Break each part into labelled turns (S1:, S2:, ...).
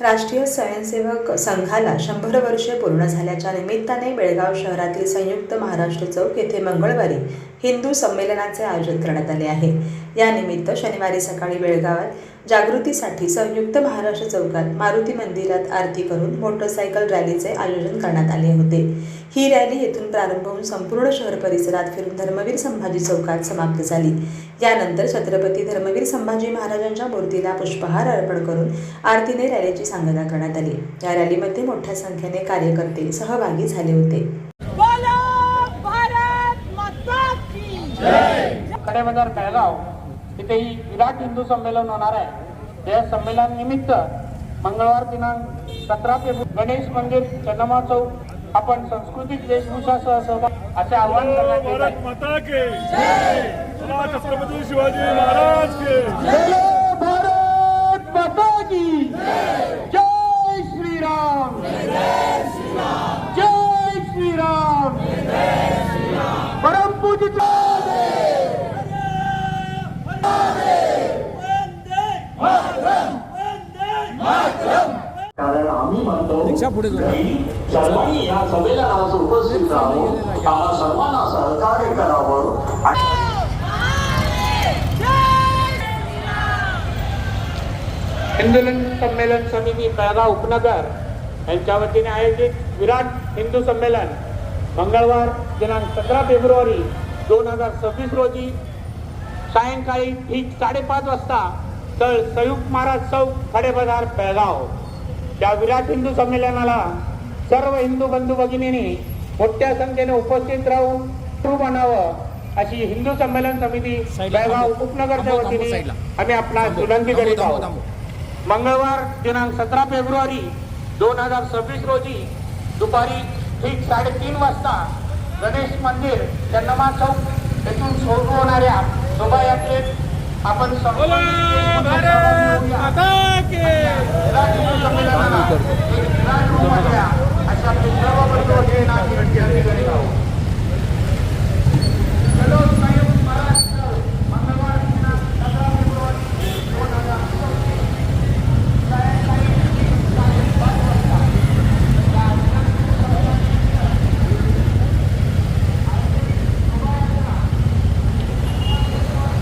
S1: राष्ट्रीय स्वयंसेवक संघाला शंभर वर्षे पूर्ण झाल्याच्या निमित्ताने बेळगाव शहरातील संयुक्त महाराष्ट्र चौक येथे मंगळवारी हिंदू संमेलनाचे आयोजन करण्यात आले आहे. यानिमित्त शनिवारी सकाळी बेळगावात जागृतीसाठी संयुक्त महाराष्ट्र चौकात मारुती मंदिरात आरती करून मोटरसायकल रॅलीचे आयोजन करण्यात आले होते. ही रॅली येथून प्रारंभ होऊन संपूर्ण शहर परिसरात फिरून धर्मवीर संभाजी चौकात समाप्त झाली. यानंतर छत्रपती धर्मवीर संभाजी महाराजांच्या मूर्तीला पुष्पहार अर्पण करून आरतीने रॅलीची सांगता करण्यात आली. या रॅलीमध्ये मोठ्या संख्येने कार्यकर्ते सहभागी झाले होते.
S2: बोलो भारत माता की
S3: कडे बाजार तिथेही ही विराट हिंदू संमेलन होणार आहे. या संमेलन निमित्त मंगळवार दिनांक सतरा ते गणेश मंदिर चंदमा चौक आपण सांस्कृतिक वेशभूषासह सहभाग असे आवाहन करण्यात येत
S4: भारत
S3: आहे
S4: माता के जय छत्रपति शिवाजी महाराज के
S3: भारत माता की जय श्रीराम जय श्रीराम परम पूजित
S5: कारण आम्ही म्हणतो सर्वांनी या उपस्थित आम्हा सर्वांना सहकार्य करावं आणि
S3: संमेलन समिती बेळगाव उपनगर यांच्या वतीने आयोजित विराट हिंदू संमेलन मंगळवार दिनांक सतरा फेब्रुवारी दोन हजार सव्वीस रोजी सायंकाळी ठीक साडेपाच वाजता तर संयुक्त महाराज चौक खडेबाजार बेळगाव. या विराट हिंदू संमेलनाला सर्व हिंदू बंधू भगिनींनी मोठ्या संख्येने उपस्थित राहून सुरू बनावं अशी हिंदू संमेलन समिती बेळगाव उपनगरच्या वतीने आम्ही आपला विनंती करीत आहोत मंगळवार दिनांक सतरा फेब्रुवारी दोन हजार सव्वीस रोजी दुपारी ठीक साडेतीन वाजता गणेश मंदिर चन्नमा चौक येथून सुरू होणाऱ्या शोभायात्रेत आपण अशी सर्व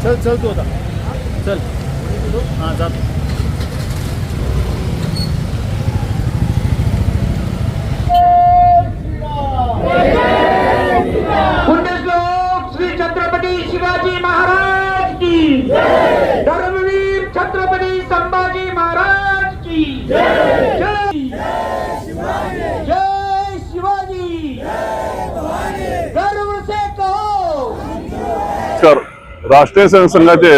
S3: चल
S4: चल तू आता. चल. हां जातो
S3: श्री छत्रपती शिवाजी महाराज की. धर्मवीर छत्रपती संभाजी महाराज की. जय जय शिवाजी. गर्व से कहो.
S6: राष्ट्रीय संघाचे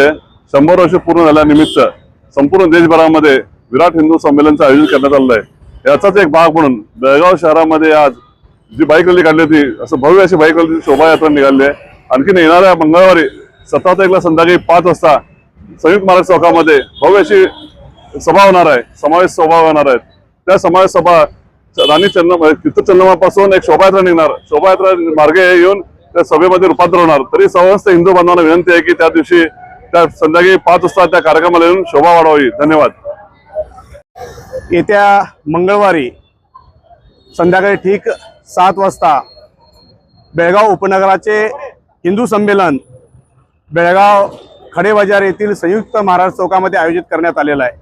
S6: शंभर वर्ष पूर्ण झाल्यानिमित्त संपूर्ण देशभरामध्ये विराट हिंदू संमेलनचं आयोजन करण्यात आलं आहे. याचाच एक भाग म्हणून बेळगाव शहरामध्ये आज जी बाईक रॅली काढली होती असं भव्य अशी बाईक रॅली शोभायात्रा निघाली आहे. आणखीन येणाऱ्या मंगळवारी सतरा तारीखला संध्याकाळी पाच वाजता संयुक्त महाराज चौकामध्ये भव्य अशी सभा होणार आहे समावेश सभा होणार आहेत त्या समावेश सभा राणी चंद्रमा चित्त चंद्रमापासून एक शोभायात्रा निघणार. शोभायात्रा मार्गे येऊन त्या सभेमध्ये रूपांतर होणार. तरी समस्त हिंदू बांधवांना विनंती आहे की त्या दिवशी त्या संध्याकाळी पाच वाजता त्या कार्यक्रमाला येऊन शोभा वाढवावी. धन्यवाद.
S7: येत्या मंगळवारी संध्याकाळी ठीक सात वाजता बेळगाव उपनगराचे हिंदू संमेलन बेळगाव खडेबाजार येथील संयुक्त महाराज चौकामध्ये आयोजित करण्यात आलेलं आहे.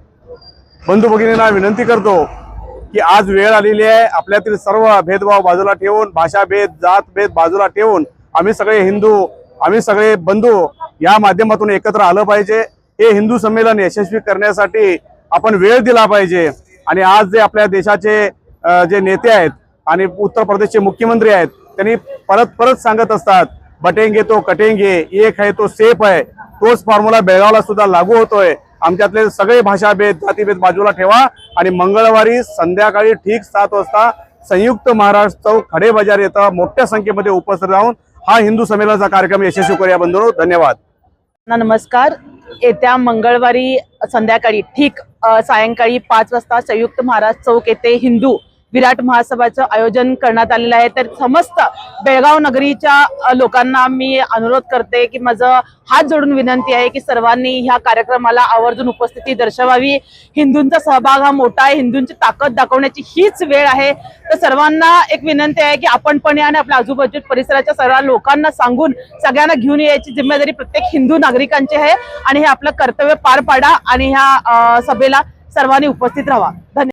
S7: बंधू भगिनींना विनंती करतो की आज वेळ आलेली आहे. आपल्यातील सर्व भेदभाव बाजूला ठेवून भाषाभेद जातभेद बाजूला ठेवून आम्ही सगळे हिंदू आम्ही सगळे बंधू या माध्यमातून एकत्र आलं पाहिजे. हे हिंदू संमेलन यशस्वी करण्यासाठी आपण वेळ दिला पाहिजे. आणि आज जे आपल्या देशाचे जे नेते आहेत आणि उत्तर प्रदेशचे मुख्यमंत्री आहेत त्यांनी परत परत सांगत असतात बटेंगे तो कटेंगे एक आहे तो सेफ आहे तोच फॉर्म्युला बेळगावला सुद्धा लागू होतोय. आमच्यातले सगळे भाषाभेद जातीभेद बाजूला ठेवा आणि मंगळवारी संध्याकाळी ठीक सात वाजता संयुक्त महाराष्ट्र चौक खडे बाजार येथे मोठ्या संख्येमध्ये उपस्थित राहून हा हिंदू संमेलनाचा कार्यक्रम यशस्वी करूया बंधू धन्यवाद.
S2: नमस्कार. येत्या मंगळवारी संध्याकाळी ठीक सायंकाळी पाच वाजता संयुक्त महाराज चौक येथे हिंदू विराट महासभाचं आयोजन करण्यात आलेलं आहे. तर समस्त बेळगाव नगरीच्या लोकांना मी अनुरोध करते की माझं हात जोडून विनंती आहे की सर्वांनी ह्या कार्यक्रमाला आवर्जून उपस्थिती दर्शवावी. हिंदूंचा सहभाग हा मोठा आहे. हिंदूंची ताकद दाखवण्याची हीच वेळ आहे. तर सर्वांना एक विनंती आहे की आपण पण या आणि आपल्या आजूबाजू परिसराच्या सर्व लोकांना सांगून सगळ्यांना घेऊन यायची जिम्मेदारी प्रत्येक हिंदू नागरिकांची आहे. आणि हे आपलं कर्तव्य पार पाडा आणि ह्या सभेला सर्वांनी उपस्थित राहा. धन्यवाद.